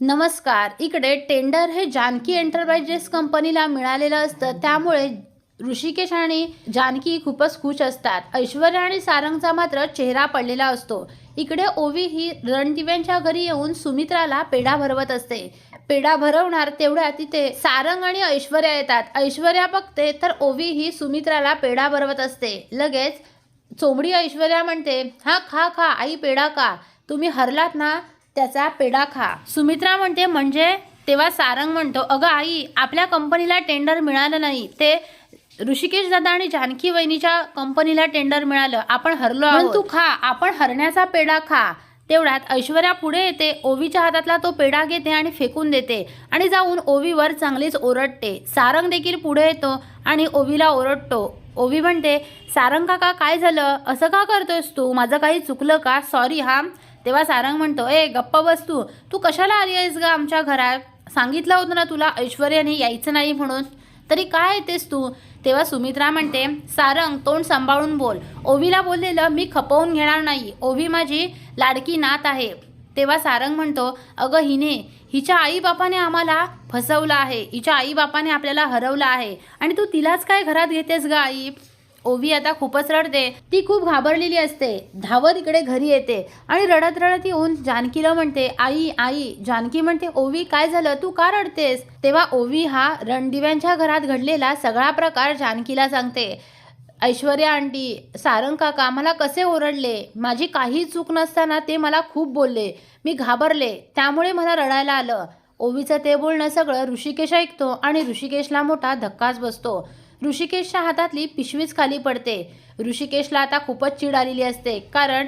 नमस्कार इकडे टेंडर हे जानकी एंटरप्राइजेस कंपनीला मिळालेलं असतं. त्यामुळे ऋषिकेश आणि जानकी खूपच खुश असतात. ऐश्वर्या आणि सारंगचा मात्र चेहरा पडलेला असतो. इकडे ओवी ही रणदिव्यांच्या घरी येऊन सुमित्राला पेढा भरवत असते. पेढा भरवणार तेवढ्या तिथे सारंग आणि ऐश्वर्या येतात. ऐश्वर्या बघते तर ओवी ही सुमित्राला पेढा भरवत असते. लगेच चोबडी ऐश्वर्या म्हणते हा खा खा आई पेढा का तुम्ही हरलात ना त्याचा पेढा खा. सुमित्रा म्हणते म्हणजे? तेव्हा सारंग म्हणतो अगं आई आपल्या कंपनीला टेंडर मिळालं नाही. ते ऋषिकेश दादा आणि जानकी वहिनीच्या कंपनीला टेंडर मिळालं. आपण हरलो आहोत. तू खा. आपण हरण्याचा पेढा खा. तेवढ्यात ऐश्वर्या पुढे येते. ओवीच्या हातातला तो पेढा घेते आणि फेकून देते आणि जाऊन ओवीवर चांगलीच ओरडते. सारंग देखील पुढे येतो आणि ओवीला ओरडतो. ओवी म्हणते सारंग काका काय झालं? असं का करतोयस तू? माझं काही चुकलं का? सॉरी हा. तेव्हा सारंग म्हणतो ए गप्प बस तू. तू कशाला आली आहेस ग आमच्या घरात? सांगितलं होतं ना तुला ऐश्वर्याने यायचं नाही म्हणून. तरी काय येतेस तू? तेव्हा सुमित्रा म्हणते सारंग तोंड सांभाळून बोल. ओवीला बोललेलं मी खपवून घेणार नाही. ओवी माझी लाडकी नात आहे. तेव्हा सारंग म्हणतो अगं हिने हिच्या आईबापाने आम्हाला फसवलं आहे. हिच्या आईबापाने आपल्याला हरवलं आहे. आणि तू तिलाच काय घरात घेतेस ग आई? ओवी आता खूपच रडते. ती खूप घाबरलेली असते. धावत इकडे घरी येते आणि रडत रडत येऊन जानकीला म्हणते आई आई जानकी म्हणते ओवी काय झालं? तू का रडतेस? तेव्हा ओवी हा रणदिव्यांच्या घरात घडलेला सगळा प्रकार जानकीला सांगते. ऐश्वर्या आंटी सारंग काका मला कसे ओरडले? माझी काही चूक नसताना ते मला खूप बोलले. मी घाबरले. त्यामुळे मला रडायला आलं. ओवीचं ते बोलणं सगळं ऋषिकेश ऐकतो आणि ऋषिकेशला मोठा धक्काच बसतो. ऋषिकेशच्या हातातली पिशवीच खाली पडते. ऋषिकेशला आता खूपच चीड आलेली असते. कारण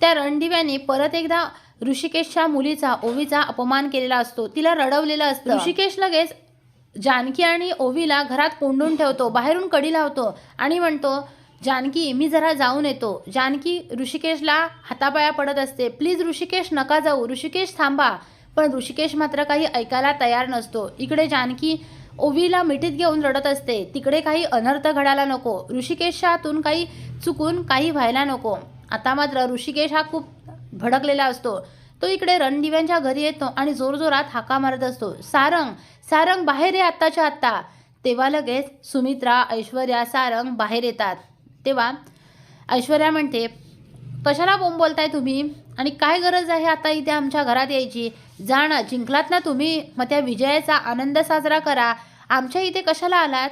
त्या रणदिव्याने परत एकदा ऋषिकेशच्या मुलीचा ओवीचा अपमान केलेला असतो. तिला रडवलेलं असतं. ऋषिकेश लगेच जानकी आणि ओवीला घरात कोंडून ठेवतो बाहेरून कडी लावतो आणि म्हणतो जानकी मी जरा जाऊन येतो. जानकी ऋषिकेशला हातापाया पडत असते. प्लीज ऋषिकेश नका जाऊ. ऋषिकेश थांबा. पण ऋषिकेश मात्र काही ऐकायला तयार नसतो. इकडे जानकी ओवीला मिठीत घेऊन रडत असते. तिकडे काही अनर्थ घडायला नको. ऋषिकेशच्या हातून काही चुकून काही व्हायला नको. आता मात्र ऋषिकेश हा खूप भडकलेला असतो. तो इकडे रणदिव्यांच्या घरी येतो आणि जोरजोरात हाका मारत असतो. सारंग सारंग बाहेर ये आत्ताच्या आत्ता. तेव्हा लगेच सुमित्रा ऐश्वर्या सारंग बाहेर येतात. तेव्हा ऐश्वर्या म्हणते कशाला बोंब बोलताय तुम्ही? आणि काय गरज आहे आता इथे आमच्या घरात यायची? जाणं जिंकलात ना तुम्ही? मग त्या विजयाचा आनंद साजरा करा. आमच्या इथे कशाला आलात?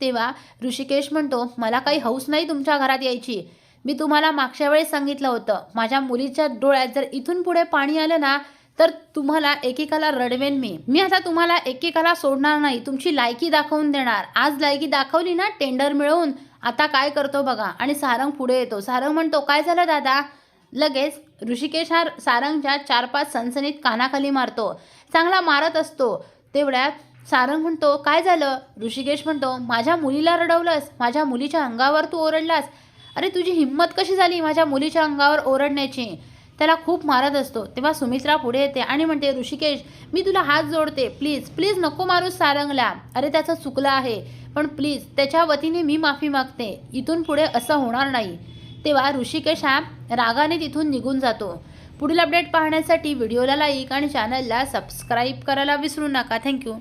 तेव्हा ऋषिकेश म्हणतो मला काही हौस नाही तुमच्या घरात यायची. मी तुम्हाला मागच्या वेळेस सांगितलं होतं. माझ्या मुलीच्या डोळ्यात जर इथून पुढे पाणी आलं ना तर तुम्हाला एकेकाला रडवेन मी. मी आता तुम्हाला एकेकाला सोडणार नाही. तुमची लायकी दाखवून देणार. आज लायकी दाखवली ना टेंडर मिळवून. आता काय करतो बघा. आणि सारंग पुढे येतो. सारंग म्हणतो काय झालं दादा? लगेच ऋषिकेश हा सारंगच्या चार पाच सणसणीत कानाखाली मारतो. चांगला मारत असतो. तेवढ्यात सारंग म्हणतो काय झालं? ऋषिकेश म्हणतो माझ्या मुलीला रडवलंस माझ्या मुलीच्या अंगावर तू ओरडलास. अरे तुझी हिंमत कशी झाली माझ्या मुलीच्या अंगावर ओरडण्याची? त्याला खूप मारत असतो. तेव्हा सुमित्रा पुढे येते आणि म्हणते ऋषिकेश मी तुला हात जोडते. प्लीज प्लीज नको मारूस सारंगला. अरे त्याचं चुकलं आहे. पण प्लीज त्याच्या वतीने मी माफी मागते. इथून पुढे असं होणार नाही. तेव्हा ऋषिकेश हा रागाने तिथून निघून जातो. पुढील अपडेट पाहण्यासाठी व्हिडिओला लाईक आणि चॅनलला सबस्क्राईब करायला विसरू नका. थँक्यू.